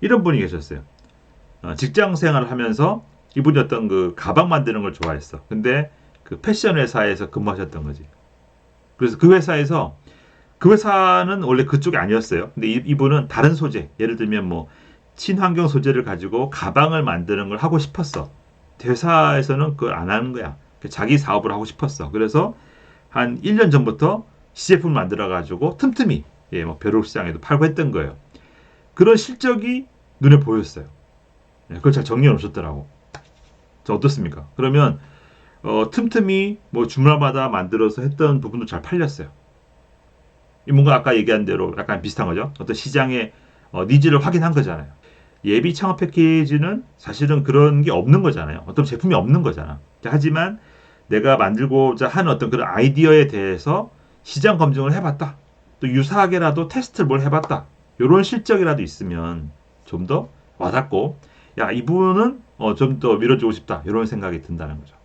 이런 분이 계셨어요. 어, 직장 생활을 하면서 이분이 어떤 그 가방 만드는 걸 좋아했어. 근데 그 패션 회사에서 근무하셨던 거지. 그래서 그 회사에서 그 회사는 원래 그쪽이 아니었어요. 근데 이, 이분은 다른 소재, 예를 들면 뭐 친환경 소재를 가지고 가방을 만드는 걸 하고 싶었어. 회사에서는 그걸 안 하는 거야. 자기 사업을 하고 싶었어. 그래서 한 1년 전부터 시제품을 만들어 가지고 틈틈이 예, 뭐 벼룩시장에도 팔고 했던 거예요. 그런 실적이 눈에 보였어요. 예, 그걸 잘 정리해 놓으셨더라고. 저 어떻습니까? 그러면 어, 틈틈이 뭐 주말마다 만들어서 했던 부분도 잘 팔렸어요. 이 뭔가 아까 얘기한 대로 약간 비슷한 거죠. 어떤 시장의 어, 니즈를 확인한 거잖아요. 예비 창업 패키지는 사실은 그런 게 없는 거잖아요. 어떤 제품이 없는 거잖아. 자, 하지만 내가 만들고자 하는 어떤 그런 아이디어에 대해서 시장 검증을 해봤다. 또 유사하게라도 테스트를 뭘 해봤다. 이런 실적이라도 있으면 좀 더 와닿고, 야, 이분은 어, 좀 더 밀어주고 싶다. 이런 생각이 든다는 거죠.